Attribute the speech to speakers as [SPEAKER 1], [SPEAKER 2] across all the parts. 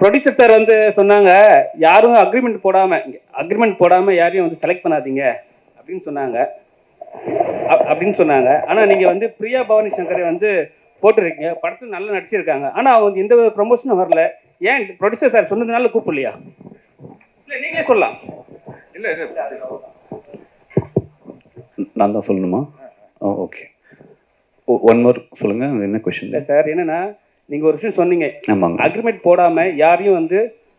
[SPEAKER 1] Producer sir வந்து சொன்னாங்க யாரும் அக்ரிமெண்ட் போடாம அக்ரிமெண்ட் போடாம யாரையும் வந்து செலக்ட் பண்ணாதீங்க. அப்படின்னு சொன்னாங்க. அப்- அப்படின்னு சொன்னாங்க. ஆனா நீங்க வந்து பிரியா பவானி சங்கரை வந்து போட்டிருக்கீங்க. படத்துல நல்லா நடிச்சிருக்காங்க. ஆனா அவங்க எந்த ப்ரொமோஷனும் வரல. ஏன் ப்ரொடியூசர் சார் சொன்னதுனால கூப்பிடலையா? இல்ல நீங்களே சொல்லலாம்.
[SPEAKER 2] இல்ல
[SPEAKER 3] நான் தான் சொல்லணுமா? ஓகே ஒன் மோர் சொல்லுங்க. என்ன
[SPEAKER 1] இல்ல
[SPEAKER 3] கொஷின்
[SPEAKER 1] சார் என்னன்னா நீங்க ஒரு விஷயம் சொன்னீங்க. அக்ரிமெண்ட் போடாம யாரையும் வந்து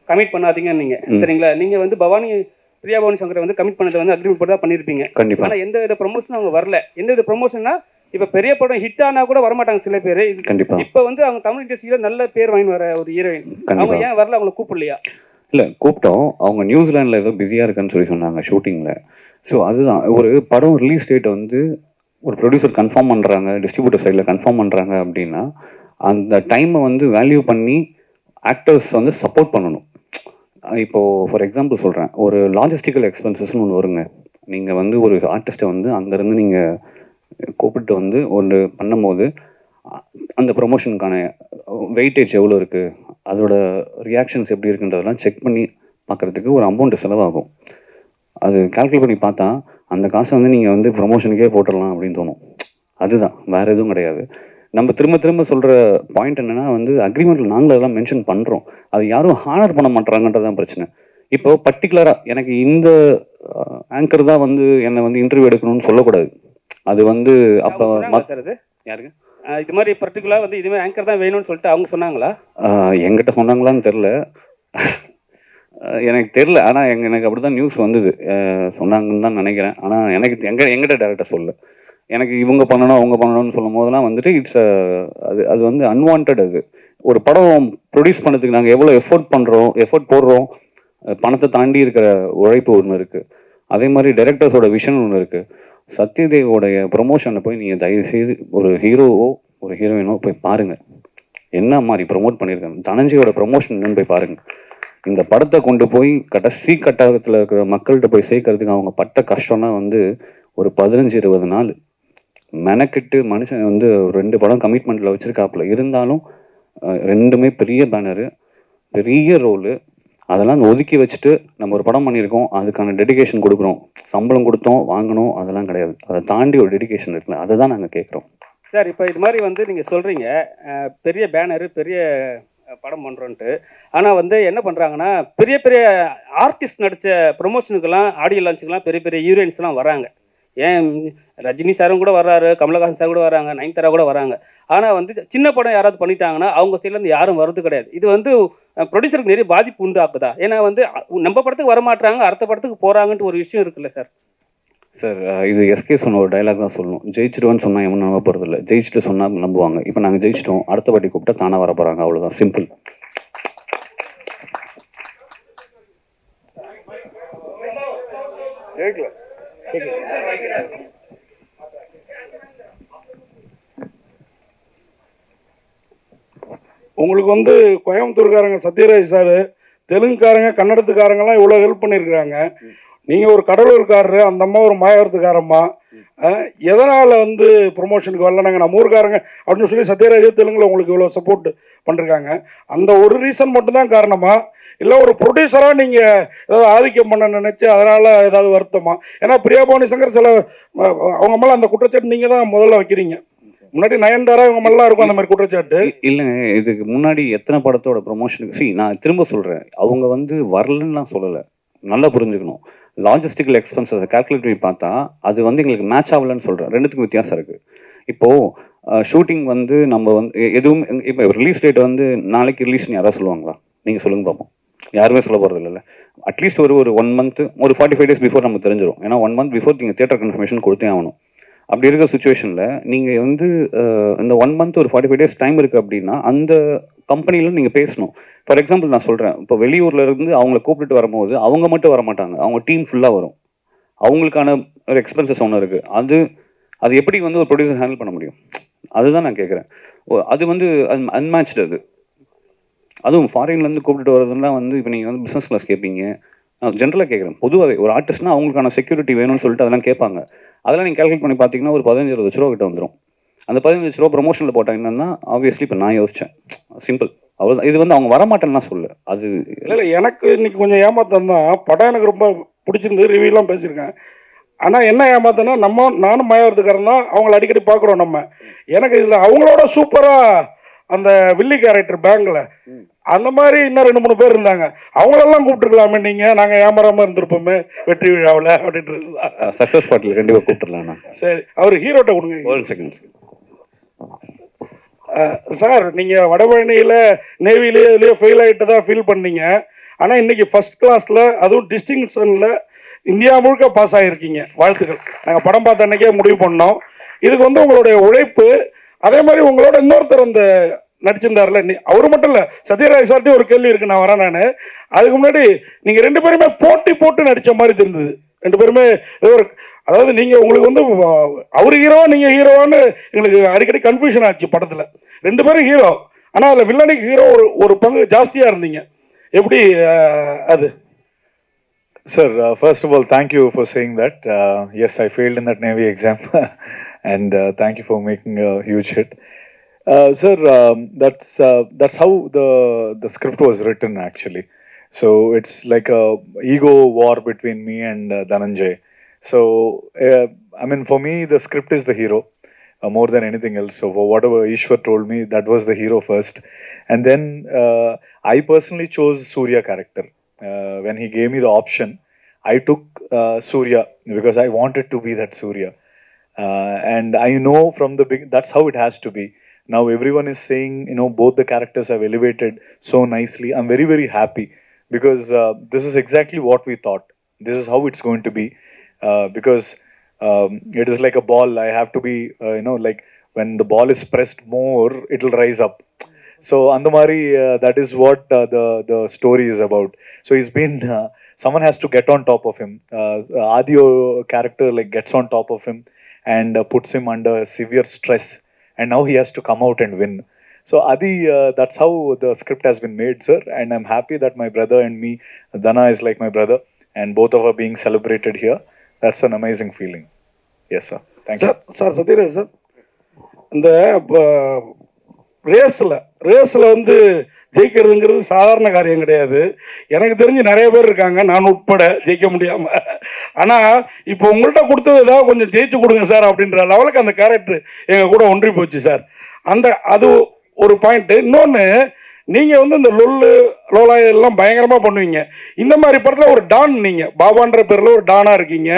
[SPEAKER 1] கமிட் பண்ணாதீங்க நீங்க. சரிங்களா? நீங்க வந்து பவானி பிரியா பவானி சங்கரை வந்து கமிட் பண்ணது வந்து அக்ரிமெண்ட் போட்டு தான் பண்ணிருப்பீங்க
[SPEAKER 3] கண்டிப்பா.
[SPEAKER 1] ஆனா எந்த வித ப்ரொமோஷனும் அவங்க வரல. எந்த வித ப்ரொமோஷன்னா இப்ப பெரிய படம் ஹிட் ஆனா கூட வரமாட்டாங்க சில பேர்.
[SPEAKER 3] கண்டிப்பா.
[SPEAKER 1] இப்ப வந்து அவங்க தமிழ் இண்டஸ்ட்ரியில நல்ல பேர் வாங்கி வர ஒரு ஹீரோயின் அவங்க ஏன் வரல? அவங்கள கூப்பிடலையா?
[SPEAKER 3] இல்ல கூப்பிட்டோம். அவங்க நியூசிலாந்துல ஏதோ பிஸியா இருக்குன்னு சொல்லி சொன்னாங்க ஷூட்டிங்ல ஸோ அதுதான். ஒரு படம் ரிலீஸ் டேட் வந்து ஒரு ப்ரொடியூசர் கன்ஃபார்ம் பண்றாங்க டிஸ்ட்ரிபியூட்டர் சைடில் கன்ஃபார்ம் பண்றாங்க அப்படின்னா அந்த டைமை வந்து வேல்யூ பண்ணி ஆக்டர்ஸ் வந்து சப்போர்ட் பண்ணணும். இப்போது ஃபார் எக்ஸாம்பிள் சொல்கிறேன் ஒரு லாஜிஸ்டிக்கல் எக்ஸ்பென்சஸ்னு ஒன்று வருங்க. நீங்கள் வந்து ஒரு ஆர்டிஸ்ட்டை வந்து அங்கேருந்து நீங்கள் கூப்பிட்டு வந்து ஒன்று பண்ணும்போது அந்த ப்ரொமோஷனுக்கான வெயிட்டேஜ் எவ்வளோ இருக்குது அதோட ரியாக்ஷன்ஸ் எப்படி இருக்குன்றதெல்லாம் செக் பண்ணி பார்க்கறதுக்கு ஒரு அமௌண்ட்டு செலவாகும். அது கால்குலேட் பண்ணி பார்த்தா அந்த காசை வந்து நீங்கள் வந்து ப்ரொமோஷனுக்கே போட்டுடலாம் அப்படின்னு தோணும். அதுதான். வேறு எதுவும் கிடையாது. நம்ம திரும்ப திரும்ப சொல்கிற பாயிண்ட் என்னன்னா வந்து அக்ரிமெண்ட்டில் நாங்களும் அதெல்லாம் மென்ஷன் பண்ணுறோம் அது யாரும் ஹானர் பண்ண மாட்டாங்கன்றதான் பிரச்சனை. இப்போ பர்டிகுலராக எனக்கு இந்த ஆங்கர் தான் வந்து என்னை வந்து இன்டர்வியூ எடுக்கணும்னு சொல்லக்கூடாது. அது வந்து அப்போ யாருங்க
[SPEAKER 1] இது மாதிரி பர்டிகுலா வந்து இதுவே ஆங்கர் தான் வேணும்னு சொல்லிட்டு அவங்க சொன்னாங்களா?
[SPEAKER 3] ஆஹ் என்கிட்ட சொன்னாங்களான்னு தெரில எனக்கு தெரில ஆனால் எங்க எனக்கு அப்படி தான் நியூஸ் வந்தது சொன்னாங்கன்னு தான் நினைக்கிறேன். ஆனால் எனக்கு எங்க எங்கிட்ட டேரெக்டாக சொல்ல எனக்கு இவங்க பண்ணணும் அவங்க பண்ணணும்னு சொல்லும் போதெல்லாம் வந்துட்டு இட்ஸ் அது அது வந்து அன்வான்ட் அது. ஒரு படம் ப்ரொடியூஸ் பண்ணதுக்கு நாங்கள் எவ்வளோ எஃபோர்ட் பண்ணுறோம் எஃபோர்ட் போடுறோம் பணத்தை தாண்டி இருக்கிற உழைப்பு ஒன்று இருக்குது அதே மாதிரி டைரக்டர்ஸோட விஷன் ஒன்று இருக்குது சத்யதேவோடைய ப்ரொமோஷனில் போய் நீங்கள் தயவு செய்து ஒரு ஹீரோவோ ஒரு ஹீரோயினோ போய் பாருங்கள் என்ன மாதிரி ப்ரொமோட் பண்ணியிருக்காங்க. தனஞ்சியோட ப்ரொமோஷன் என்னன்னு போய் பாருங்கள் இந்த படத்தை கொண்டு போய் கடைசி கட்டத்தில் இருக்கிற மக்கள்கிட்ட போய் சேர்க்கறதுக்கு அவங்க பட்ட கஷ்டம்லாம் வந்து ஒரு பதினஞ்சு இருபது நாள். மெனக்கெட்டு மனுஷன் வந்து ஒரு ரெண்டு படம் கமிட்மெண்ட்டில் வச்சிருக்காப்புல. இருந்தாலும் ரெண்டுமே பெரிய பேனரு பெரிய ரோலு அதெல்லாம் ஒதுக்கி வச்சுட்டு நம்ம ஒரு படம் பண்ணியிருக்கோம் அதுக்கான டெடிகேஷன் கொடுக்குறோம். சம்பளம் கொடுத்தோம் வாங்கணும் அதெல்லாம் கிடையாது. அதை தாண்டி ஒரு டெடிகேஷன் இருக்குல்ல அதை தான் நாங்கள் கேட்குறோம்.
[SPEAKER 1] சார் இப்போ இது மாதிரி வந்து நீங்கள் சொல்கிறீங்க பெரிய பேனரு பெரிய படம் பண்ணுறோன்ட்டு ஆனால் வந்து என்ன பண்ணுறாங்கன்னா பெரிய பெரிய ஆர்டிஸ்ட் நடிச்ச ப்ரொமோஷனுக்கெல்லாம் ஆடியோ லான்ச்சுக்கெல்லாம் பெரிய பெரிய ஹீரோயின்ஸ்லாம் வராங்க. ஏன் ரஜினி சாரும் கூட வர்றாரு கமலஹாசன் சார் கூட வராங்க நயன்தாரா கூட வராங்க ஆனா வந்து சின்ன படம் யாராவது பண்ணிட்டாங்கன்னா அவங்க சைட்ல இருந்து யாரும் வர்றது கிடையாது. இது வந்து ப்ரொடியூசருக்கு நிறைய பாதிப்பு உண்டாக்குதா? ஏன்னா வந்து நம்ம படத்துக்கு வர மாட்டாங்க அடுத்த படத்துக்கு போறாங்கன்ட்டு ஒரு விஷயம் இருக்குல்ல சார்?
[SPEAKER 3] சார் இது எஸ்கே சொன்ன ஒரு டைலாக் தான் சொல்லணும். ஜெயிச்சிருவேன்னு சொன்னா எவனும் நம்ப போறது இல்லை ஜெயிச்சுட்டு சொன்னா நம்புவாங்க. இப்போ நாங்க ஜெயிச்சிட்டோம் அடுத்த வாட்டி கூப்பிட்டா தானா வர போறாங்க. அவ்வளவுதான். சிம்பிள்
[SPEAKER 2] கேட்கல
[SPEAKER 4] உங்களுக்கு வந்து கோயம்புத்தூர்காரங்க சத்யராஜ் சார் தெலுங்குக்காரங்க கன்னடத்துக்காரங்கெல்லாம் இவ்வளோ ஹெல்ப் பண்ணியிருக்கிறாங்க. நீங்கள் ஒரு கடலூர்காரரு அந்த அம்மா ஒரு மாயவரத்துக்காரம்மா. எதனால் வந்து ப்ரொமோஷனுக்கு வரல நாங்கள் நம்ம ஊருக்காரங்க அப்படின்னு சொல்லி சத்யராஜ் தெலுங்குல உங்களுக்கு இவ்வளோ சப்போர்ட் பண்ணிருக்காங்க அந்த ஒரு ரீசன் மட்டும்தான் காரணமா? இல்லை ஒரு ப்ரொடியூசராக நீங்கள் ஏதாவது ஆதிக்கம் பண்ண நினச்சி அதனால் ஏதாவது வருத்தமா? ஏன்னா பிரியாபவானி சங்கர் சில அவங்க மேலே அந்த குற்றச்சாட்டு நீங்கள் தான் முதல்ல வைக்கிறீங்க. முன்னாடி நயன்தாரா இவங்க மல்லா இருக்கும் அந்த மாதிரி குற்றச்சாட்டு.
[SPEAKER 3] இல்லைங்க இதுக்கு முன்னாடி எத்தனை படத்தோட ப்ரொமோஷனுக்கு சி நான் திரும்ப சொல்கிறேன் அவங்க வந்து வரலன்னுலாம் சொல்லலை. நல்லா புரிஞ்சுக்கணும். லாஜிஸ்டிக்கல் எக்ஸ்பென்சஸ் கால்குலேட் பண்ணி பார்த்தா அது வந்து எங்களுக்கு மேட்ச் ஆகலன்னு சொல்கிறேன் ரெண்டுத்துக்கும் வித்தியாசம் இருக்குது இப்போது ஷூட்டிங் வந்து நம்ம வந்து எதுவும் இப்போ ரிலீஸ் டேட் வந்து நாளைக்கு ரிலீஸ்னு யாராவது சொல்லுவாங்களா? நீங்கள் சொல்லுங்க பார்ப்போம் யாருமே சொல்ல போகிறது இல்லை அட்லீஸ்ட் ஒரு ஒரு ஒன் மந்த் ஒரு ஃபார்ட்டி ஃபைவ் டேஸ் பிஃபோர் நம்ம தெரிஞ்சிடும் ஏன்னா ஒன் மந்த் பிஃபோர் நீங்கள் தியேட்டர் கன்ஃபர்மேஷன் கொடுத்தே ஆகணும். அப்படி இருக்கிற சுச்சுவேஷனில் நீங்கள் வந்து இந்த ஒன் மந்த் ஒரு ஃபார்ட்டி ஃபைவ் டேஸ் டைம் இருக்குது அப்படின்னா அந்த கம்பெனியில் நீங்கள் பேசணும். ஃபார் எக்ஸாம்பிள் நான் சொல்கிறேன் இப்போ வெளியூரில் இருந்து அவங்கள கூப்பிட்டு வரும்போது அவங்க மட்டும் வர மாட்டாங்க அவங்க டீம் ஃபுல்லாக வரும். அவங்களுக்கான ஒரு எக்ஸ்பென்சஸ் ஒன்று இருக்குது அது அது எப்படி வந்து ஒரு ப்ரொடியூசர் ஹேண்டில் பண்ண முடியும்? அதுதான் நான் கேட்குறேன் அது வந்து அன்மேட்ச்டு அது. அதுவும் ஃபாரின்லேருந்து கூப்பிட்டு வரதுலாம் வந்து இப்போ நீங்கள் வந்து பிஸ்னஸ் கிளாஸ் கேட்பீங்க நான் ஜென்ரலாக கேட்குறேன் பொதுவாகவே ஒரு ஆர்டிஸ்ட்னா அவங்களுக்கான செக்யூரிட்டி வேணும்னு சொல்லிட்டு அதெல்லாம் கேட்பாங்க அதெல்லாம் நீங்கள் கால்குலேட் பண்ணி பார்த்தீங்கன்னா ஒரு பதினஞ்சு இருபது லட்ச ரூபா கிட்ட வந்துடும் அந்த பதினஞ்சு லட்ச ரூபா ப்ரொமோஷனில் போட்டாங்கன்னா ஆப்வியஸ்லி இப்போ நான் யோசித்தேன் சிம்பிள் அவ்வளோதான் இது வந்து அவங்க வரமாட்டேன்னா சொல்லு. அது
[SPEAKER 4] இல்லை இல்லை எனக்கு இன்னைக்கு கொஞ்சம் ஏமாத்தம் தான் படம் எனக்கு ரொம்ப பிடிச்சிருந்து ரிவ்யூலாம் பேசியிருக்கேன். ஆனால் என்ன ஏமாத்தனா நம்ம நானும் மயாவதுக்காரன் தான். அவங்கள அடிக்கடி பார்க்குறோம் நம்ம. எனக்கு இதில் அவங்களோட சூப்பராக அந்த வில்லி கேரக்டர் பேங்கில் அந்த மாதிரி இன்னும் ரெண்டு மூணு பேர் இருந்தாங்க. அவங்களெல்லாம் கூப்பிட்டுருக்கலாமே நீங்கள் நாங்கள் ஏமாறாமல் இருந்திருப்போமே வெற்றி விழாவில் அப்படின்றது தான்.
[SPEAKER 3] சக்ஸஸ் பார்ட்டியில் கண்டிப்பாக கூப்பிட்டுருலாம்
[SPEAKER 4] சரி அவர் ஹீரோட்ட கொடுங்க.
[SPEAKER 3] ஒரு செகண்ட்
[SPEAKER 4] சார் நீங்கள் வடபழனியில் நேவிலேயே இதுலேயே ஃபெயில் ஆகிட்டு தான் ஃபீல் பண்ணீங்க. ஆனால் இன்னைக்கு ஃபர்ஸ்ட் கிளாஸில் அதுவும் டிஸ்டிங்ஷனில் இந்தியா முழுக்க பாஸ் ஆகிருக்கீங்க வாழ்த்துக்கள். நாங்கள் படம் பார்த்த அன்னைக்கே முடிவு பண்ணோம். இதுக்கு வந்து உங்களுடைய உழைப்பு அதே மாதிரி உங்களோட இன்னொருத்தர் அந்த நடிச்சிருந்தார்ல நீ அவர் மட்டும் இல்லை சத்யராஜ் சார்ட்டையும் ஒரு கேள்வி இருக்கு நான் வரேன் நான். அதுக்கு முன்னாடி நீங்கள் ரெண்டு பேருமே போட்டி போட்டு நடித்த மாதிரி தெரிந்தது. ரெண்டு பேருமே ஏதோ ஒரு அதாவது நீங்கள் உங்களுக்கு வந்து அவர் ஹீரோவா நீங்கள் ஹீரோவான்னு எங்களுக்கு அடிக்கடி கன்ஃபியூஷன் ஆச்சு படத்தில் ரெண்டு பேரும் ஹீரோ ஆனால் அதில் வில்லனுக்கு ஹீரோ ஒரு ஒரு பங்கு ஜாஸ்தியாக இருந்தீங்க எப்படி அது
[SPEAKER 2] sir first of all thank you for saying that yes I failed in that navy exam and thank you for making huge hit sir that's that's how the the script was written actually so it's like a ego war between me and Dhananjay So uh, I mean, for me, the script is the hero uh, more than anything else. So for whatever Ishwar told me, that was the hero first, and then uh, I personally chose Surya character uh, when he gave me the option. I took uh, Surya because I wanted to be that Surya, uh, and I know from the big that's how it has to be. Now everyone is saying you know both the characters have elevated so nicely. I'm very very happy because uh, this is exactly what we thought. This is how it's going to be uh, because um, it is like a ball. I have to be uh, you know like when the ball is pressed more, it'll rise up. So Andamari, uh, that is what uh, the the story is about. So he's been uh, someone has to get on top of him. Uh, Adio character like gets on top of him and puts him under severe stress, and now he has to come out and win. So Adi, uh, that's how the script has been made, sir. And I'm happy that my brother and me, Dana is like my brother, and both of us are being celebrated here. That's an amazing feeling yes sir thank you
[SPEAKER 4] sir sir Sathyaraj sir இந்த ரேஸில் ரேஸில் வந்து ஜெயிக்கிறதுங்கிறது சாதாரண காரியம் கிடையாது. எனக்கு தெரிஞ்சு நிறைய பேர் இருக்காங்க. நான் உட்பட ஜெயிக்க முடியாமல் ஆனால் இப்போ உங்கள்கிட்ட கொடுத்தது ஏதாவது கொஞ்சம் ஜெயிச்சு கொடுங்க சார் அப்படின்ற லெவலுக்கு அந்த கேரக்டர் எங்கள் கூட ஒன்றி போச்சு சார் அந்த அது ஒரு பாயிண்ட்டு இன்னொன்று நீங்க வந்து இந்த லொல்லு லோலா இதெல்லாம் பயங்கரமா பண்ணுவீங்க. இந்த மாதிரி படத்துல ஒரு டான் நீங்க பாபான்ற பேர்ல ஒரு டானா இருக்கீங்க.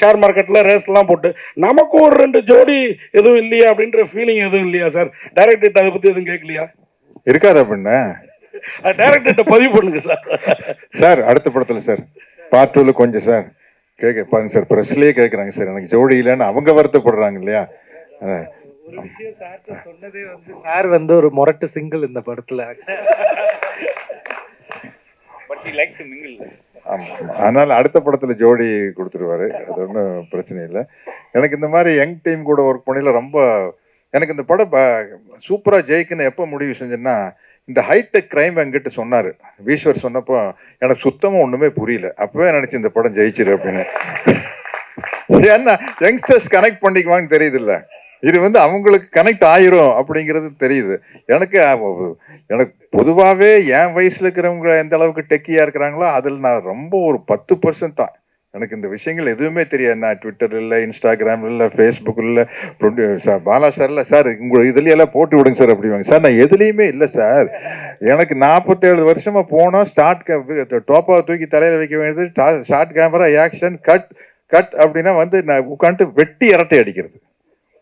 [SPEAKER 4] ஷேர் மார்க்கெட்ல ரேஸ் எல்லாம் போட்டு நமக்கு ஒரு ரெண்டு ஜோடி எதுவும் இல்லையா அப்படின்ற ஃபீலிங் எதுவும் இல்லையா சார் டைரக்டர் அதை பத்தி எதுவும் கேட்கலையா
[SPEAKER 5] இருக்காதா பின்ன
[SPEAKER 4] டைரக்டர்கிட்ட பதிவு பண்ணுங்க சார்
[SPEAKER 5] சார் அடுத்த படத்துல சார் பார்ட் டூல கொஞ்சம் சார் கேட்க பாருங்க சார் ப்ரெஸ்லயே கேட்குறாங்க சார் எனக்கு ஜோடி இல்லைன்னு அவங்க வருத்தப்படுறாங்க இல்லையா.
[SPEAKER 6] ஒரு விஷயம் சார்ட்ட சொன்னதே வந்து சார் வந்து ஒரு முரட்டு சிங்கிள் இந்த படத்துல.
[SPEAKER 3] But he likes to mingle
[SPEAKER 5] ஆமா ஆமா. அதனால அடுத்த படத்துல ஜோடி கொடுத்துருவாரு. அது ஒன்றும் பிரச்சனை இல்லை. எனக்கு இந்த மாதிரி யங் டீம் கூட ஒர்க் பண்ணல ரொம்ப எனக்கு இந்த படம் சூப்பரா ஜெயிக்குன்னு எப்போ முடிவு செஞ்சேன்னா இந்த ஹைடெக் கிரைம் என்கிட்ட சொன்னாரு. ஈஸ்வர் சொன்னப்போ எனக்கு சுத்தமா ஒண்ணுமே புரியல. அப்பவே நினைச்சு இந்த படம் ஜெயிச்சிரு அப்படின்னு. ஏன்னா யங்ஸ்டர்ஸ் கனெக்ட் பண்ணிக்குவான்னு தெரியுது இல்ல இது வந்து அவங்களுக்கு கனெக்ட் ஆயிரும் அப்படிங்கிறது தெரியுது. எனக்கு எனக்கு பொதுவாகவே என் வயசில் இருக்கிறவங்க எந்த அளவுக்கு டெக்கியாக இருக்கிறாங்களோ அதில் நான் ரொம்ப ஒரு பத்து பர்சன்ட் தான். எனக்கு இந்த விஷயங்கள் எதுவுமே தெரியாது. நான் ட்விட்டர் இல்லை இன்ஸ்டாகிராம் இல்லை ஃபேஸ்புக் இல்லை சார் பாலா சார் இல்லை. சார் உங்களுக்கு இதுலேயெல்லாம் எல்லாம் போட்டு விடுங்க சார் அப்படிவாங்க சார் நான் எதுலேயுமே இல்லை சார் எனக்கு நாற்பத்தேழு வருஷமாக போனோம் ஸ்டார்ட் டோப்பாவை தூக்கி தலையில் வைக்க வேண்டியது shot camera action cut cut அப்படின்னா வந்து நான் உட்காந்துட்டு வெட்டி இரட்டை அடிக்கிறது.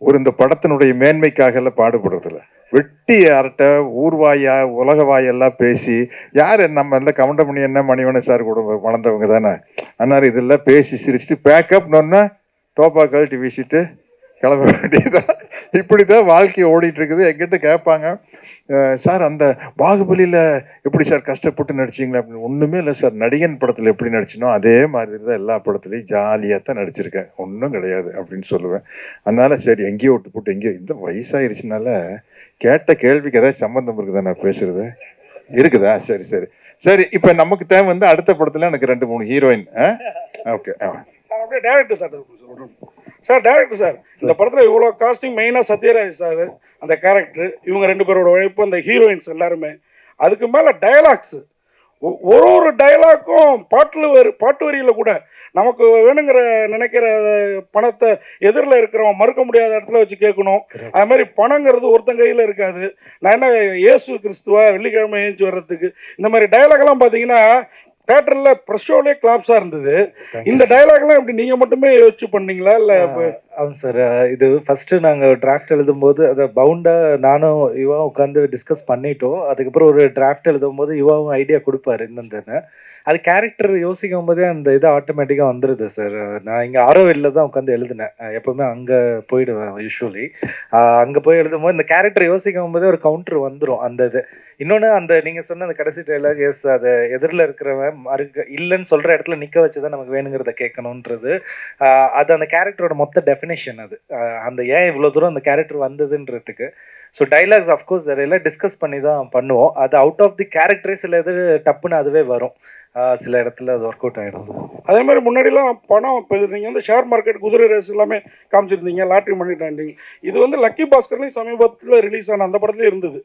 [SPEAKER 5] ஒரு இந்த படத்தினுடைய மேன்மைக்காக எல்லாம் பாடுபடுறதில்ல. வெட்டி அரட்டை ஊர்வாயா உலக வாயெல்லாம் பேசி யார் நம்ம எல்லாம் கவுண்டமணி என்ன மணிவன சார் கூட வளர்ந்தவங்க தானே? அன்னார் இதெல்லாம் பேசி சிரிச்சுட்டு பேக்கப்னோன்னா டோப்பா கழட்டி வீசிட்டு கிளம்ப வேண்டியதான் இப்படிதான் வாழ்க்கை ஓடிட்டு இருக்குது. எங்கிட்ட கேட்பாங்க சார் அந்த பாகுபலியில எப்படி சார் கஷ்டப்பட்டு நடிச்சிங்களா? அப்படின்னு ஒண்ணுமே இல்லை சார். நடிகன் படத்துல எப்படி நடிச்சினோ அதே மாதிரி தான் எல்லா படத்துலையும் ஜாலியா தான் நடிச்சிருக்கேன். ஒன்றும் கிடையாது அப்படின்னு சொல்லுவேன். அதனால சரி எங்கேயோ விட்டு போட்டு எங்கேயோ இந்த வயசாயிருச்சுனால கேட்ட கேள்விக்கு ஏதாவது சம்மந்தம் இருக்குதா நான் பேசுறது? இருக்குதா? சரி சரி. சரி இப்ப நமக்கு தேவை வந்து அடுத்த படத்துல எனக்கு ரெண்டு மூணு ஹீரோயின். ஓகே
[SPEAKER 4] சார் அப்படியே director sir sir director sir இந்த படத்துல இவ்வளோ காஸ்டிங் மெயினாக சத்யராஜ் சார் அந்த கேரக்டர் இவங்க ரெண்டு பேரோட உழைப்பு அந்த ஹீரோயின்ஸ் எல்லாருமே. அதுக்கு மேலே டயலாக்ஸு ஒரு ஒரு டயலாக்கும் பாட்டில் வரி பாட்டு வரியில் கூட நமக்கு வேணுங்கிற நினைக்கிற பணத்தை எதிரில் இருக்கிறவன் மறுக்க முடியாத இடத்துல வச்சு கேட்கணும். அது மாதிரி பணங்கிறது ஒருத்தன் கையில் இருக்காது. நான் என்ன இயேசு கிறிஸ்துவா வெள்ளிக்கிழமை ஏஞ்சி வர்றதுக்கு. இந்த மாதிரி டயலாக்லாம் பார்த்தீங்கன்னா தேட்டரில் ப்ரெஷ் கிளாப்ஸாக இருந்தது. இந்த டயலாக்லாம் எப்படி நீங்கள் மட்டுமே யோசிச்சு பண்ணீங்களா? இல்லை
[SPEAKER 6] ஆமாம் சார் இது ஃபஸ்ட்டு நாங்கள் டிராஃப்ட் எழுதும்போது அதை பவுண்டாக நானும் இவாவும் உட்காந்து டிஸ்கஸ் பண்ணிட்டோம். அதுக்கப்புறம் ஒரு டிராஃப்ட் எழுதும் போது இவாவும் ஐடியா கொடுப்பாரு இந்த அது கேரக்டர் யோசிக்கும் போதே அந்த இது ஆட்டோமேட்டிக்காக வந்துடுது சார் நான் இங்கே ஆரோவில்ல தான் உட்காந்து எழுதினேன். எப்போவுமே அங்கே போயிடுவேன் யூஸ்வலி அங்கே போய் எழுதும் போது இந்த கேரக்டர் யோசிக்கும் போதே ஒரு கவுண்டர் வந்துடும் அந்த இது. இன்னொன்று அந்த நீங்கள் சொன்ன அந்த கடைசி டைலாக் எஸ் அது எதிரில் இருக்கிறவன் மறுக்க இல்லைன்னு சொல்கிற இடத்துல நிற்க வச்சு தான் நமக்கு வேணுங்கிறத கேட்கணுன்றது. அது அந்த கேரக்டரோட மொத்த டெஃபினேஷன் அது. அந்த ஏன் இவ்வளோ தூரம் அந்த கேரக்டர் வந்ததுன்றதுக்கு. ஸோ டைலாக்ஸ் அஃப்கோர்ஸ் எல்லாம் டிஸ்கஸ் பண்ணி தான் பண்ணுவோம். அது அவுட் ஆஃப் தி கேரக்டரே சில இது டப்புன்னு அதுவே வரும். சில இடத்துல அது ஒர்க் அவுட் ஆகிடும்
[SPEAKER 4] அதே மாதிரி முன்னாடிலாம் பணம் இப்போ நீங்கள் வந்து ஷேர் மார்க்கெட் குதிரை ரேஸ் எல்லாமே காமிச்சிருந்தீங்க லாட்ரி பண்ணிட்டாங்க இது வந்து லக்கி பாஸ்கர்லையும் சமீபத்தில் ரிலீஸ் ஆன அந்த படத்துலேயும் இருந்தது.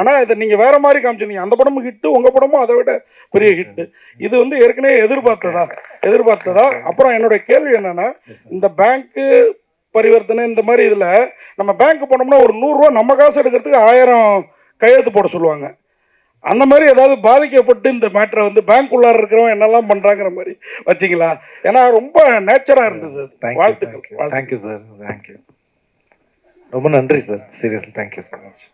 [SPEAKER 4] ஆனால் இதை நீங்கள் வேற மாதிரி காமிச்சிருந்தீங்க. அந்த படமும் ஹிட்டு உங்கள் படமும் அதை விட பெரிய ஹிட்டு இது வந்து ஏற்கனவே எதிர்பார்த்ததா? எதிர்பார்த்ததா? அப்புறம் என்னுடைய கேள்வி என்னன்னா இந்த பேங்க்கு பரிவர்த்தனை இந்த மாதிரி இதில் நம்ம பேங்க் போனோம்னா ஒரு நூறுரூவா நம்ம காசு எடுக்கிறதுக்கு ஆயிரம் கையெழுத்து போட சொல்லுவாங்க. அந்த மாதிரி ஏதாவது பாதிக்கப்பட்டு இந்த மேட்டரை வந்து பேங்க் உள்ளார இருக்கிறவன் என்னெல்லாம் பண்ணுறாங்கிற மாதிரி. வச்சிங்களா? ஏன்னா ரொம்ப நேச்சராக இருந்தது வாழ்த்துக்கள்.
[SPEAKER 6] தேங்க்யூ சார் தேங்க்யூ ரொம்ப நன்றி sir seriously thank you so much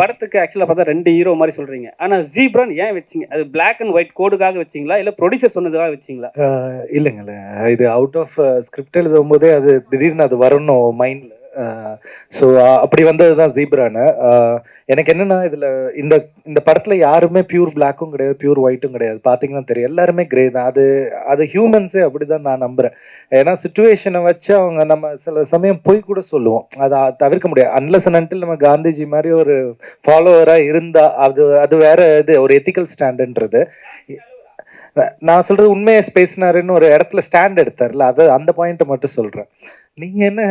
[SPEAKER 1] படத்துக்கு ஆக்சுவலாக பார்த்தா ரெண்டு ஹீரோ மாதிரி சொல்றீங்க. ஆனா ஜீப்ரான் ஏன் வச்சீங்க? அது பிளாக் அண்ட் ஒயிட் கோடுக்காக வச்சீங்களா? இல்ல ப்ரொடியூசர் சொன்னதுக்காக வச்சீங்களா?
[SPEAKER 6] இல்லைங்க இது அவுட் ஆஃப் ஸ்கிரிப்ட் எழுதும் போதே அது திடீர்னு அது வரணும் மைண்டில் ஸோ அப்படி வந்தது தான் ஜீப்ரானு எனக்கு என்னன்னா இதில் இந்த இந்த படத்தில் யாருமே பியூர் பிளாக்கும் கிடையாது பியூர் ஒயிட்டும் கிடையாது. பார்த்தீங்கன்னா தெரியும். எல்லாருமே கிரே தான். அது அது ஹியூமன்ஸே அப்படி தான் நான் நம்புகிறேன் ஏன்னா சுச்சுவேஷனை வச்சு அவங்க நம்ம சில சமயம் போய் கூட சொல்லுவோம். அதை தவிர்க்க முடியாது. அன்லஸ் அன்டில் நம்ம காந்திஜி மாதிரி ஒரு ஃபாலோவராக இருந்தால் அது அது வேற இது ஒரு எத்திக்கல் ஸ்டாண்டுன்றது நான் சொல்கிறது உண்மையை பேசினாருன்னு ஒரு இடத்துல ஸ்டாண்ட் எடுத்தார்ல அது அந்த பாயிண்ட்டை மட்டும் சொல்கிறேன் நீங்க என்ன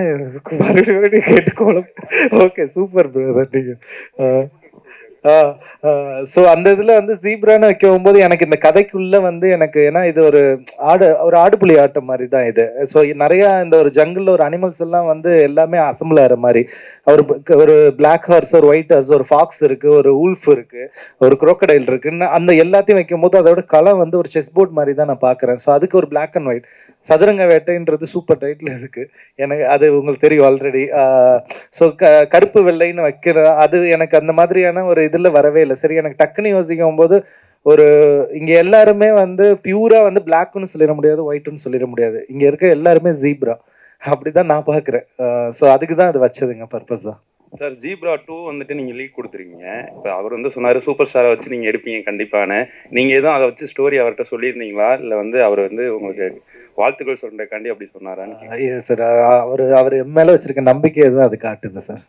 [SPEAKER 6] மறுபடியும் மறுபடியும் கேட்டுக்கோளும்? ஓகே சூப்பர் பிரதர் நீங்க ஸோ அந்த இதுல வந்து ஜீப்ரான்னு வைக்கும் போது எனக்கு இந்த கதைக்குள்ள வந்து எனக்கு ஏன்னா இது ஒரு ஆடு ஒரு ஆடுபுலி ஆட்டம் மாதிரி தான் இது. ஸோ நிறையா இந்த ஒரு ஜங்கிள் ஒரு அனிமல்ஸ் எல்லாம் வந்து எல்லாமே அசம்பிள் ஆகிற மாதிரி. ஒரு ஒரு பிளாக் ஹார்ஸ் ஒரு ஒயிட் ஹார்ஸ் ஒரு ஃபாக்ஸ் இருக்கு ஒரு உல்ஃப் இருக்கு ஒரு குரோக்கடைல் இருக்குன்னு அந்த எல்லாத்தையும் வைக்கும் போது அதோட களம் வந்து ஒரு செஸ் போர்ட் மாதிரி தான் நான் பார்க்குறேன். ஸோ அதுக்கு ஒரு பிளாக் அண்ட் ஒயிட் சதுரங்க வேட்டைன்றது சூப்பர் டைட்டில் இருக்கு எனக்கு அது உங்களுக்கு தெரியும் ஆல்ரெடி ஸோ க கருப்பு வெள்ளைன்னு வைக்கிற அது எனக்கு அந்த மாதிரியான ஒரு இதில் வரவே இல்லை. சரி எனக்கு டக்குன்னு யோசிக்கும் போது ஒரு இங்கே எல்லாருமே வந்து பியூரா வந்து பிளாக்னு சொல்லிட முடியாது ஒயிட்னு சொல்லிட முடியாது. இங்க இருக்க எல்லாருமே ஜீப்ரா அப்படிதான் நான் பாக்குறேன் ஸோ அதுக்கு தான் அது வச்சதுங்க பர்பஸா
[SPEAKER 7] சார் ஜீப்ரா டூ வந்துட்டு நீங்க லீக் கொடுத்துருக்கீங்க. இப்போ அவர் வந்து சொன்னாரு சூப்பர் ஸ்டாரை வச்சு நீங்க எடுப்பீங்க கண்டிப்பான நீங்க எதுவும் அதை வச்சு ஸ்டோரி அவர்கிட்ட சொல்லியிருந்தீங்களா? இல்ல வந்து அவர் வந்து உங்களுக்கு வாழ்த்துக்கள் சொல்றதுக்காண்டி அப்படி சொன்னாரான்னு
[SPEAKER 6] சார் அவர் அவர் மேல வச்சிருக்க நம்பிக்கை எதுவும் அது காட்டுது சார்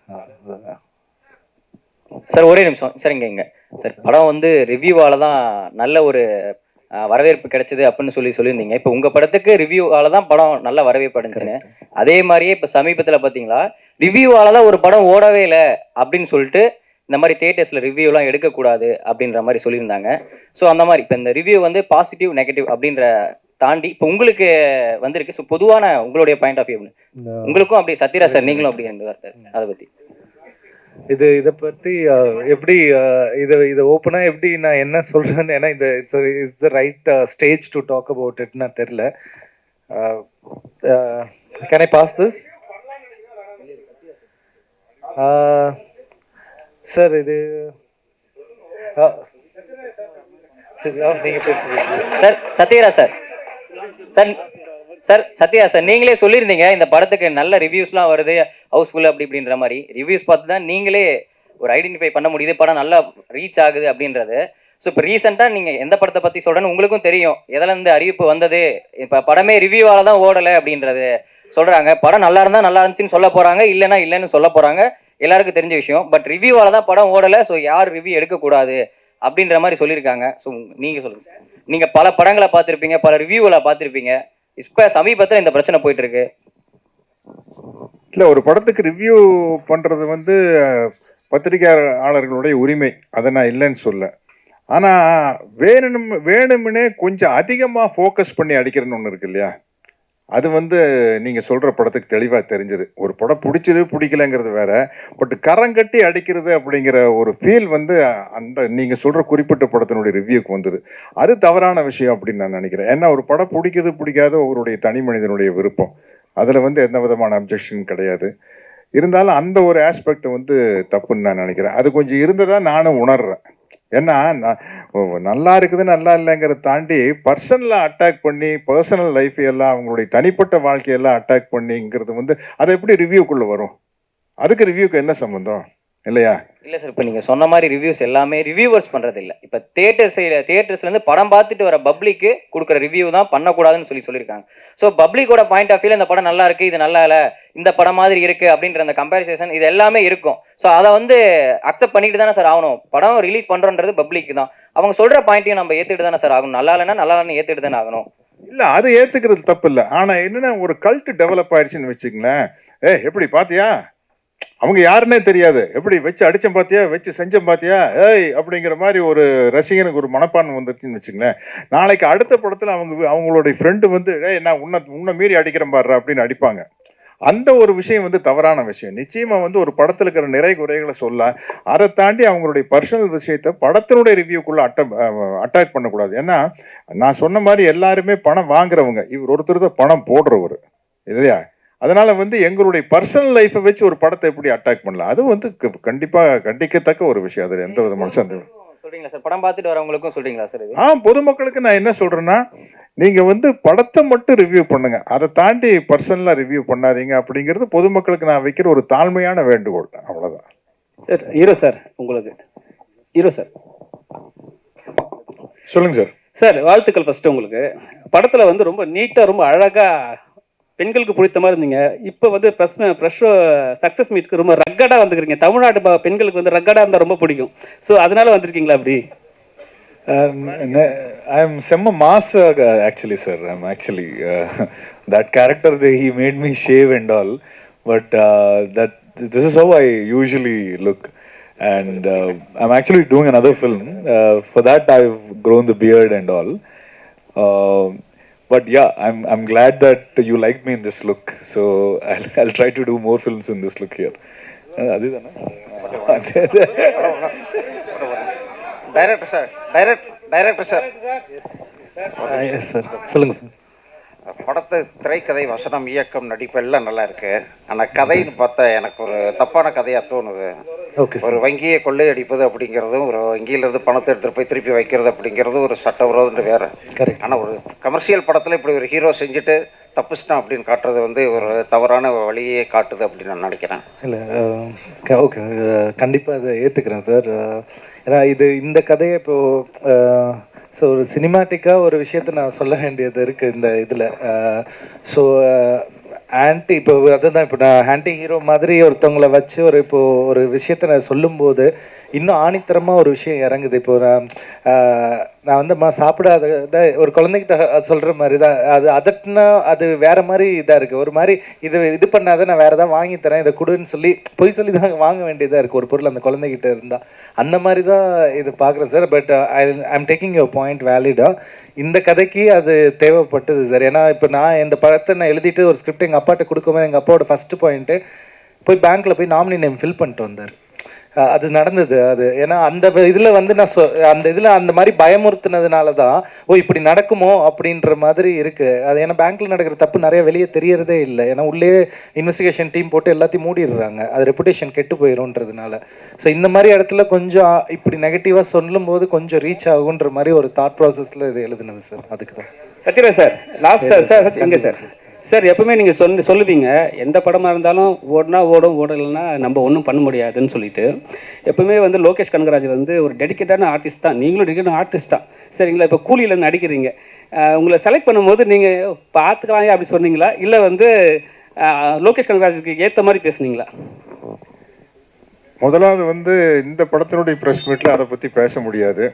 [SPEAKER 8] சார் ஒரே நிமிஷம். சார் இங்க இங்க. சார் படம் வந்து ரிவ்யூவால தான் நல்ல ஒரு வரவேற்பு கிடைச்சது அப்படின்னு சொல்லி சொல்லியிருந்தீங்க. இப்போ உங்க படத்துக்கு ரிவ்யூவால தான் படம் நல்ல வரவேற்பு அடைஞ்சுன்னு அதே மாதிரியே இப்போ சமீபத்துல பாத்தீங்களா? ரிவ்யூவால தான் ஒரு படம் ஓடவே இல்லை அப்படின்னு சொல்லிட்டு இந்த மாதிரி தியேட்டர்ஸ்ல ரிவ்யூலாம் எடுக்கக்கூடாது அப்படின்ற மாதிரி சொல்லியிருந்தாங்க. ஸோ அந்த மாதிரி இப்போ இந்த ரிவ்யூ வந்து பாசிட்டிவ் நெகட்டிவ் அப்படின்ற தாண்டி இப்போ உங்களுக்கு வந்திருக்கு. ஸோ பொதுவான உங்களுடைய பாயிண்ட் ஆஃப் வியூ உங்களுக்கும் அப்படி சத்யரா சார் நீங்களும் அப்படி வார்த்தை? அதை பத்தி.
[SPEAKER 6] இது இதை பத்தி எப்படி இதை இதை ஓப்பனா எப்படி நான் என்ன சொல்றேன்னு ஏன்னா இந்த it's is the right stage to talk about இட்னா தெரியல. Can I pass this sir இது சரி அஹ், நீங்க பேசுறீங்க
[SPEAKER 8] sir சத்யரா sir sir sir Sathya sir நீங்களே சொல்லியிருந்தீங்க இந்த படத்துக்கு நல்ல ரிவ்யூஸ்லாம் வருது ஹவுஸ்ஃபுல் அப்படி இப்படின்ற மாதிரி. ரிவ்யூஸ் பார்த்து தான் நீங்களே ஒரு ஐடென்டிஃபை பண்ண முடியுது படம் நல்லா ரீச் ஆகுது அப்படின்றது. ஸோ இப்போ ரீசெண்டாக நீங்கள் எந்த படத்தை பற்றி சொல்கிறேன்னு உங்களுக்கும் தெரியும். எதில் இருந்து அறிவிப்பு வந்தது? இப்போ படமே ரிவ்யூவால் தான் ஓடலை அப்படின்றது சொல்கிறாங்க படம் நல்லா இருந்தால் நல்லா இருந்துச்சுன்னு சொல்ல போகிறாங்க இல்லைன்னா இல்லைன்னு சொல்ல போகிறாங்க எல்லாருக்கும் தெரிஞ்ச விஷயம். பட் ரிவ்யூவால் தான் படம் ஓடலை ஸோ யார் ரிவ்யூ எடுக்கக்கூடாது அப்படின்ற மாதிரி சொல்லியிருக்காங்க. ஸோ நீங்கள் சொல்லுங்கள் நீங்க நீங்கள் பல படங்களை பார்த்துருப்பீங்க பல ரிவ்யூவில் பார்த்துருப்பீங்க. இப்போ சமீபத்தில் இந்த பிரச்சனை போயிட்டு இருக்கு
[SPEAKER 5] இல்லை ஒரு படத்துக்கு ரிவ்யூ பண்ணுறது வந்து பத்திரிகையாளர்களுடைய உரிமை. அதை நான் இல்லைன்னு சொல்ல. ஆனால் வேணும் வேணும்னே கொஞ்சம் அதிகமாக ஃபோக்கஸ் பண்ணி அடிக்கிறேன்னு ஒன்று இருக்கு இல்லையா? அது வந்து நீங்கள் சொல்கிற படத்துக்கு தெளிவாக தெரிஞ்சது. ஒரு படம் பிடிச்சது பிடிக்கலங்கிறது வேற பட் கரங்கட்டி அடிக்கிறது அப்படிங்கிற ஒரு ஃபீல் வந்து அந்த நீங்கள் சொல்கிற குறிப்பிட்ட படத்தினுடைய ரிவ்யூக்கு வந்தது. அது தவறான விஷயம் அப்படின்னு நான் நினைக்கிறேன். ஏன்னா ஒரு படம் பிடிக்கிறது பிடிக்காத அவருடைய தனி மனிதனுடைய விருப்பம். அதில் வந்து எந்த விதமான அப்ஜெக்ஷன் கிடையாது. இருந்தாலும் அந்த ஒரு ஆஸ்பெக்ட் வந்து தப்புன்னு நான் நினைக்கிறேன். அது கொஞ்சம் இருந்ததாக நானும் உணர்றேன். ஏன்னா நான் நல்லா இருக்குது நல்லா இல்லைங்கிறத தாண்டி பர்சனலாக அட்டாக் பண்ணி பர்சனல் லைஃப் எல்லாம் அவங்களுடைய தனிப்பட்ட வாழ்க்கையெல்லாம் அட்டாக் பண்ணிங்கிறது வந்து அது எப்படி ரிவ்யூக்குள்ளே வரும்? அதுக்கு ரிவ்யூக்கு என்ன சம்மந்தம் இல்லையா?
[SPEAKER 8] இல்ல சார் இப்போ நீங்க சொன்ன மாதிரி ரிவ்யூஸ் எல்லாமே ரிவ்யூவர்ஸ் பண்றது இல்ல இப்போ தியேட்டர்ஸ் தியேட்டர்ஸ்ல இருந்து படம் பார்த்துட்டு வர பப்ளிக்கு கொடுக்குற ரிவ்யூ தான் பண்ணக்கூடாதுன்னு சொல்லி சொல்லியிருக்காங்க ஸோ பப்ளிக்கோட பாயிண்ட் ஆஃப் வியூல இந்த படம் நல்லா இருக்கு இது நல்லா இல்ல இந்த படம் மாதிரி இருக்கு அப்படின்ற அந்த கம்பேரிசேஷன் இது எல்லாமே இருக்கும். ஸோ அதை வந்து அக்செப்ட் பண்ணிட்டு தானே சார் ஆகணும். படம் ரிலீஸ் பண்றோன்றது பப்ளிக் தான். அவங்க சொல்ற பாயிண்ட்டையும் நம்ம ஏத்துட்டு தானே சார் ஆகணும். நல்லா இல்லைன்னா நல்லா இல்லைன்னு ஏத்துட்டு தானே ஆகணும்.
[SPEAKER 5] இல்லை அதை ஏற்றுக்கிறது தப்பு இல்லை. ஆனால் என்னன்னா ஒரு கல்ட்டு டெவலப் ஆயிடுச்சுன்னு வச்சுங்களேன் ஏ எப்படி பாத்தியா? அவங்க யாருன்னே தெரியாது. எப்படி வச்சு அடிச்சம் பாத்தியா? வச்சு செஞ்சம் பாத்தியா? ஏய் அப்படிங்கிற மாதிரி ஒரு ரசிகனுக்கு ஒரு மனப்பான்மை வந்துருச்சுன்னு வச்சுங்களேன். நாளைக்கு அடுத்த படத்தில் அவங்க அவங்களுடைய ஃப்ரெண்டு வந்து ஏய் நான் உன்னை உன்னை மீறி அடிக்கிறேன் பாரு அப்படின்னு அடிப்பாங்க. அந்த ஒரு விஷயம் வந்து தவறான விஷயம். நிச்சயமாக வந்து ஒரு படத்தில் இருக்கிற நிறை குறைகளை சொல்ல அதை தாண்டி அவங்களுடைய பர்சனல் விஷயத்தை படத்தினுடைய ரிவ்யூக்குள்ளே அட்ட அட்டாக் பண்ணக்கூடாது. ஏன்னா நான் சொன்ன மாதிரி எல்லாருமே பணம் வாங்குறவங்க. இவர் ஒருத்தர் தான் பணம் போடுறவர். இல்லையா? அதனால வந்து எங்களுடைய பர்சனல் லைஃப்பை வச்சு ஒரு படத்தை எப்படி அட்டாக் பண்ணலாம்? அது வந்து க- கண்டிப்பா கண்டிக்கத்தக்க ஒரு விஷயம். அதுல எந்த விதமான சந்தேகம்
[SPEAKER 8] சொல்றீங்களா சார்? படம் பார்த்துட்டு வரவங்களுக்கும் சொல்றீங்களா சார் இது?
[SPEAKER 5] ஆ பொதுமக்களுக்கு நான் என்ன சொல்றேன்னா நீங்க வந்து படத்தை மட்டும் ரிவ்யூ பண்ணுங்க. அதை தாண்டி பர்சனலா ரிவ்யூ பண்ணாதீங்க அப்படிங்கிறது பொதுமக்களுக்கு நான் வைக்கிற ஒரு தாழ்மையான வேண்டுகோள் அவ்வளவுதான்.
[SPEAKER 1] சார் ஹீரோ சார் உங்களுக்கு. Hero sir.
[SPEAKER 2] சொல்லுங்க சார்.
[SPEAKER 1] சார் வாழ்த்துக்கள் ஃபர்ஸ்ட் உங்களுக்கு. படத்துல வந்து ரொம்ப நீட்டா ரொம்ப அழகா பெண்களுக்கு பிடித்த மாதிரி இருந்தீங்க இப்போ வந்து ப்ரெஸ் ப்ரெஷ் சக்ஸஸ் மீட்க்கு ரொம்ப ரக்கடாக வந்துக்கிறீங்க தமிழ்நாட்டு பெண்களுக்கு வந்து ரக்கடாக இருந்தால் ரொம்ப பிடிக்கும் ஸோ அதனால வந்திருக்கீங்களா அப்படி
[SPEAKER 2] ஐ ஐஎம் செம்ம mass actually sir I'm actually that character the he made me shave and all but that this is how I usually look and I'm actually doing another film for that I have grown the beard and all I've grown the beard and all. Uh, but yeah, I'm I'm glad that you liked me in this look. So I'll, I'll try to do more films in this look here. Uh,
[SPEAKER 9] director sir direct director sir
[SPEAKER 6] yes sir சொல்லுங்க sir
[SPEAKER 9] படத்து திரைக்கதை வசனம் இயக்கம் நடிப்பு எல்லாம் நல்லா இருக்கு. ஆனா கதைன்னு பார்த்தா எனக்கு ஒரு தப்பான கதையா தோணுது.
[SPEAKER 6] ஓகே
[SPEAKER 9] ஒரு வங்கியை கொள்ளையடிப்பது அப்படிங்கிறதும் ஒரு வங்கியில இருந்து பணத்தை எடுத்துட்டு போய் திருப்பி வைக்கிறது அப்படிங்கிறதும் ஒரு சட்டவிரோதம் வேற.
[SPEAKER 6] கரெக்ட்.
[SPEAKER 9] ஆனா ஒரு கமர்ஷியல் படத்துல இப்படி ஒரு ஹீரோ செஞ்சுட்டு தப்பிச்சிட்டான் அப்படின்னு காட்டுறது வந்து ஒரு தவறான வழியே காட்டுது அப்படின்னு நான் நினைக்கிறேன்.
[SPEAKER 6] இல்லை ஓகே கண்டிப்பாக அதை ஏற்றுக்கிறேன் சார். ஏன்னா இது இந்த கதையை இப்போது ஸோ ஒரு சினிமாட்டிக்காக ஒரு விஷயத்தை நான் சொல்ல வேண்டியது இருக்குது இந்த இதில். ஸோ uh, uh, ஆன்டி இப்போ அதுதான் இப்போ நான் ஆன்டி ஹீரோ மாதிரி ஒருத்தவங்கள வச்சு ஒரு இப்போ ஒரு விஷயத்த நான் சொல்லும்போது இன்னும் ஆணித்தரமாக ஒரு விஷயம் இறங்குது. இப்போ நான் நான் வந்து மா சாப்பிடாத ஒரு குழந்தைகிட்ட சொல்கிற மாதிரி தான். அது அதட்டினா அது வேற மாதிரி இதாக இருக்குது ஒரு மாதிரி இது இது பண்ணாத நான் வேற ஏதாவது வாங்கி தரேன் இதை கொடுன்னு சொல்லி பொய் சொல்லி தான் வாங்க வேண்டியதாக இருக்குது ஒரு பொருள் அந்த குழந்தைகிட்ட இருந்தால் அந்த மாதிரி தான் இது பார்க்குறேன் sir. But I I'm taking your point வேலிடாக இந்த கதைக்கு அது தேவைப்பட்டது சார் ஏன்னா இப்போ நான் இந்த படத்தை நான் எழுதிட்டு ஒரு ஸ்கிரிப்ட் எங்கள் அப்பாட்ட கொடுக்கும்போது எங்கள் அப்பாவோட ஃபஸ்ட்டு பாயிண்ட்டு போய் பேங்க்கில் போய் நாமினி நேம் ஃபில் பண்ணிட்டு வந்தார். அது நடந்தது அது. ஏன்னா அந்த இதில் வந்து நான் சொ அந்த இதில் அந்த மாதிரி பயமுறுத்துனதுனால தான் ஓ இப்படி நடக்குமோ அப்படின்ற மாதிரி இருக்கு. அது ஏன்னா பேங்க்ல நடக்கிற தப்பு நிறைய வெளியே தெரியறதே இல்லை. ஏன்னா உள்ளே இன்வெஸ்டிகேஷன் டீம் போட்டு எல்லாத்தையும் மூடிடுறாங்க. அது ரெப்புடேஷன் கெட்டு போயிரும்ன்றதுனால ஸோ இந்த மாதிரி இடத்துல கொஞ்சம் இப்படி நெகட்டிவாக சொல்லும்போது கொஞ்சம் ரீச் ஆகுன்ற மாதிரி ஒரு தாட் ப்ராசஸில் இது எழுதுனது சார் அதுக்கு தான்
[SPEAKER 1] Sathyaraj sir last sir. Sir எங்க சார் சார் எப்பவுமே நீங்கள் சொல் சொல்லுவீங்க. எந்த படமாக இருந்தாலும் ஓடுனா ஓடும் ஓடலைன்னா நம்ம ஒன்றும் பண்ண முடியாதுன்னு சொல்லிட்டு. எப்பவுமே வந்து லோகேஷ் கனகராஜ் வந்து ஒரு டெடிக்கேட்டான ஆர்டிஸ்ட் தான். நீங்களும் டெடிக்கேட்டான ஆர்டிஸ்ட் தான். சரிங்களா? இப்போ கூலியில் நடிக்கிறீங்க உங்களை செலக்ட் பண்ணும்போது நீங்கள் பார்த்துக்கலாம் அப்படி சொன்னீங்களா? இல்லை வந்து லோகேஷ் கனகராஜுக்கு ஏற்ற மாதிரி பேசுனீங்களா?
[SPEAKER 5] முதலாவது வந்து இந்த படத்தினுடைய ப்ரெஸ் மீட்டில் அதை பற்றி பேச முடியாது.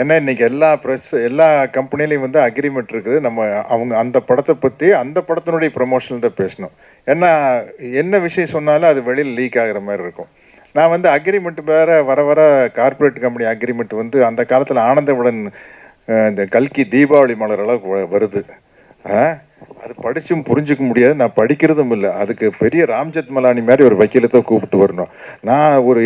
[SPEAKER 5] ஏன்னா இன்றைக்கி எல்லா ப்ரெஸ் எல்லா கம்பெனிலையும் வந்து அக்ரிமெண்ட் இருக்குது. நம்ம அவங்க அந்த படத்தை பற்றி அந்த படத்தினுடைய ப்ரமோஷன்கிட்ட பேசணும். ஏன்னா என்ன விஷயம் சொன்னாலும் அது வெளியில் லீக் ஆகிற மாதிரி இருக்கும். நான் வந்து அக்ரிமெண்ட் வேறு வர வர கார்ப்பரேட் கம்பெனி அக்ரிமெண்ட் வந்து அந்த காலத்தில் ஆனந்தவுடன் இந்த கல்கி தீபாவளி மலர் அளவுக்கு வருது. அது படித்தும் புரிஞ்சுக்க முடியாது. நான் படிக்கிறதும் இல்லை. அதுக்கு பெரிய ராம்ஜத் மலானி மாதிரி ஒரு வக்கீலத்தை கூப்பிட்டு வரணும். நான் ஒரு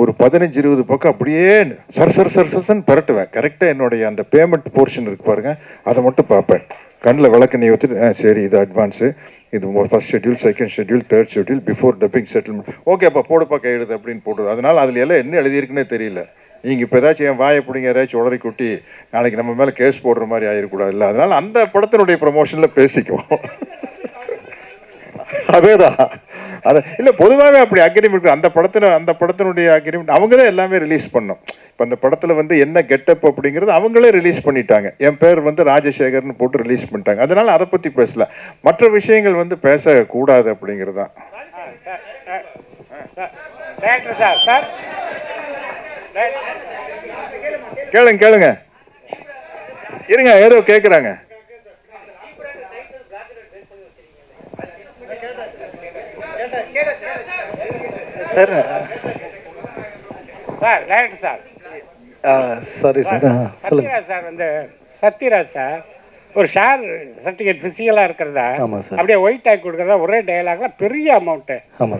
[SPEAKER 5] ஒரு பதினஞ்சு இருபது பக்கம் அப்படியே சர் சர் சர் சர்சன் பரட்டுவேன். கரெக்டாக என்னுடைய அந்த பேமெண்ட் போர்ஷன் இருக்கு பாருங்க. அதை மட்டும் பார்ப்பேன். கண்ணில் விளக்கு நீ ஊற்றிட்டு சரி இது அட்வான்ஸு இது first schedule second schedule third schedule before dubbing settlement okay அப்போ போடுப்பா கையெழுது அப்படின்னு போடுது அதனால அதில் எல்லாம் என்ன எழுதியிருக்குன்னே தெரியல. நீங்கள் இப்போ ஏதாச்சும் என் வாயை பிடிங்க ஏதாச்சும் உடறி குட்டி நாளைக்கு நம்ம மேலே கேஸ் போடுற மாதிரி ஆகிடக்கூடாது இல்லை அதனால அந்த படத்தினுடைய ப்ரமோஷனில் பேசிக்குவோம். அதேதான். அது இல்லை பொதுவாகவே அப்படி அக்ரிமெண்ட் அந்த படத்தில் அந்த படத்தினுடைய அக்ரிமெண்ட் அவங்க தான் எல்லாமே ரிலீஸ் பண்ணோம் இப்போ அந்த படத்தில் வந்து என்ன கெட்டப் அப்படிங்கிறது அவங்களே ரிலீஸ் பண்ணிட்டாங்க. என் பேர் வந்து ராஜசேகர்னு போட்டு ரிலீஸ் பண்ணிட்டாங்க. அதனால அதை பற்றி பேசல. மற்ற விஷயங்கள் வந்து பேசக்கூடாது அப்படிங்கிறது தான் கேளுங்க கேளுங்க. இருங்க ஏதோ கேட்குறாங்க
[SPEAKER 6] sir
[SPEAKER 10] sir director sir
[SPEAKER 6] sorry sir சொல்லுங்க.
[SPEAKER 10] சார் வந்து சத்யராஜ் சார் ஒரு ஷேர் சர்டிஃபிகேட் ஃபிசிக்கலாக இருக்கிறதா. அப்படியே ஒயிட் ஆகி கொடுக்குறதா? ஒரே டயலாக்ல பெரிய அமௌண்ட்டு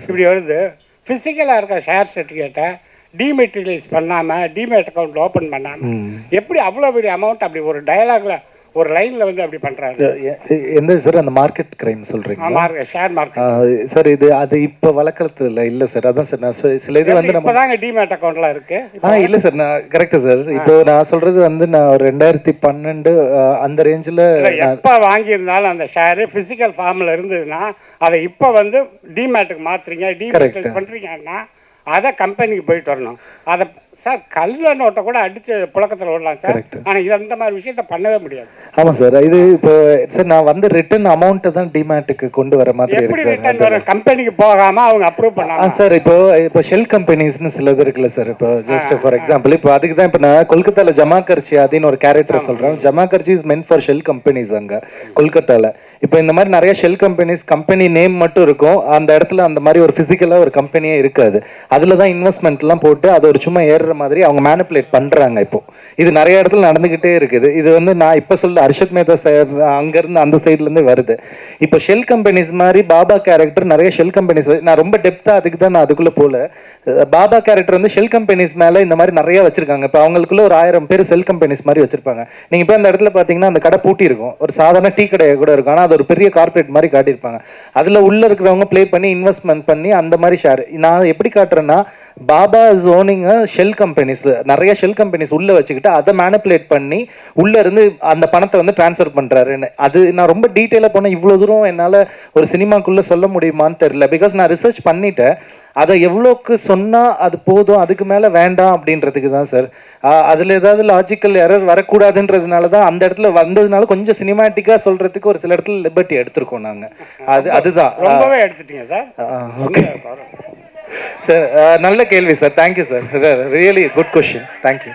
[SPEAKER 10] இப்படி வருது. ஃபிசிக்கலாக இருக்க ஷேர் சர்டிஃபிகேட்டை டிமெட்டீரியலைஸ் பண்ணாமல் டிமேட் அக்கௌண்ட் ஓப்பன் பண்ணாமல். எப்படி அவ்வளோ பெரிய அமௌண்ட் அப்படி ஒரு டயலாக்ல ஒரு லைனில் வந்து அப்படி பண்ணுறாரு
[SPEAKER 6] எ- எந்த சார் அந்த மார்க்கெட் கிரைம் சொல்றீங்களா?
[SPEAKER 10] மார்க் ஷேர் மார்க்கெட்
[SPEAKER 6] சார் இது அது இப்போ வளர்க்கறது இல்லை இல்லை சார் அதான் சார் நான் சில இது வந்து நம்ம
[SPEAKER 10] இப்போதாங்க டிமேட் அக்கௌண்ட்லாம் இருக்கு.
[SPEAKER 6] ஆ இல்லை சார் நான் கரெக்டு சார். இப்போ நான் சொல்றது வந்து நான் ரெண்டாயிரத்தி பன்னெண்டு அந்த ரேஞ்சில்
[SPEAKER 10] எப்ப வாங்கியிருந்தாலும் அந்த ஷேர் பிசிக்கல் ஃபார்ம்ல இருந்ததுன்னா அதை இப்போ வந்து டிமேட்டுக்கு மாத்துறீங்க டிமேட். பண்றீங்கன்னா அதை கம்பெனிக்கு போயிட்டு வரணும். அதை சார் கல்ல நோட்டை கூட அடிச்சு புழக்கத்துல விடலாம் சார்.
[SPEAKER 6] Correct.
[SPEAKER 10] ஆனா இது அந்த மாதிரி விஷயத்த பண்ணவே முடியாது.
[SPEAKER 6] ஆமாம் சார். இது இப்போ சார் நான் வந்து ரிட்டர்ன் அமௌண்ட்டை தான் டிமேட்டுக்கு கொண்டு வர மாதிரி
[SPEAKER 10] எப்படி ரிட்டர்ன் வரும் கம்பெனிக்கு போகாம அவங்க அப்ரூவ்
[SPEAKER 6] ஆ
[SPEAKER 10] பண்ணாம
[SPEAKER 6] சார் இப்போ இப்போ ஷெல் கம்பெனிஸ்னு சிலது இருக்குல்ல சார். இப்போ ஜஸ்ட் ஃபார் எக்ஸாம்பிள் இப்போ அதுக்கு தான் இப்போ நான் கொல்கத்தால ஜமா கர்ச்சி அப்படின்னு ஒரு கேரக்டர் சொல்றேன். ஜமா கர்ச்சி is men for shell companies அங்க கொல்கத்தால. இப்போ இந்த மாதிரி நிறைய ஷெல் கம்பெனிஸ் கம்பெனி நேம் மட்டும் இருக்கும். அந்த இடத்துல அந்த மாதிரி ஒரு ஃபிசிக்கலாக ஒரு கம்பெனியே இருக்காது. அதில் தான் இன்வெஸ்ட்மெண்ட்லாம் போட்டு அது ஒரு சும்மா ஏறுற மாதிரி அவங்க மேனிப்புலேட் பண்ணுறாங்க இப்போ. இது நிறைய இடத்துல நடந்துக்கிட்டே இருக்குது. இது வந்து நான் இப்போ சொல்ல அர்ஷத் மேத்தா சார் அங்கேருந்து அந்த சைட்லேருந்து வருது. இப்போ ஷெல் கம்பெனிஸ் மாதிரி பாபா கேரக்டர் நிறைய ஷெல் கம்பெனிஸ் நான் ரொம்ப டெப்த்தாக அதுக்கு தான் நான் அதுக்குள்ளே போகல பாபா கேரக்டர் வந்து ஷெல் கம்பெனிஸ் மேலே இந்த மாதிரி நிறைய வச்சிருக்காங்க. இப்போ அவங்களுக்குள்ள ஒரு ஆயிரம் பேர் செல் கம்பெனிஸ் மாதிரி வச்சிருப்பாங்க. நீங்கள் இப்போ அந்த இடத்துல பார்த்தீங்கன்னா அந்த கடை பூட்டி இருக்கும். ஒரு சாதாரண டீ கடையை கூட இருக்கும். ஆனால் அது ஒரு பெரிய கார்ப்பரேட் மாதிரி காட்டியிருப்பாங்க. அதில் உள்ளே இருக்கிறவங்க ப்ளே பண்ணி இன்வெஸ்ட்மெண்ட் பண்ணி அந்த மாதிரி ஷேர் நான் எப்படி காட்டுறேன்னா பாபா ஜோனிங் ஷெல் கம்பெனிஸ் நிறைய ஷெல் கம்பெனிஸ் உள்ளே வச்சுக்கிட்டு அதை மேனிப்புலேட் பண்ணி உள்ளே இருந்து அந்த பணத்தை வந்து ட்ரான்ஸ்ஃபர் பண்ணுறாருன்னு அது நான் ரொம்ப டீட்டெயிலாக போனேன் இவ்வளோ தூரம் என்னால் ஒரு சினிமாக்குள்ளே சொல்ல முடியுமான்னு தெரியல. பிகாஸ் நான் ரிசர்ச் பண்ணிட்டேன். அதை எவ்வளோக்கு சொன்னா அது போதும் அதுக்கு மேல வேண்டாம் அப்படின்றதுக்கு தான் சார். அதுல ஏதாவது லாஜிக்கல் எரர் வரக்கூடாதுன்றதுனால தான் அந்த இடத்துல வந்ததுனால கொஞ்சம் சினிமாட்டிக்கா சொல்றதுக்கு ஒரு சில இடத்துல லிபர்ட்டி எடுத்திருக்கோம் நாங்க. அது அதுதான்.
[SPEAKER 10] ரொம்பவே எடுத்துட்டீங்க சார்.
[SPEAKER 6] ஓகே. சார் நல்ல கேள்வி sir. Thank you sir really good question thank you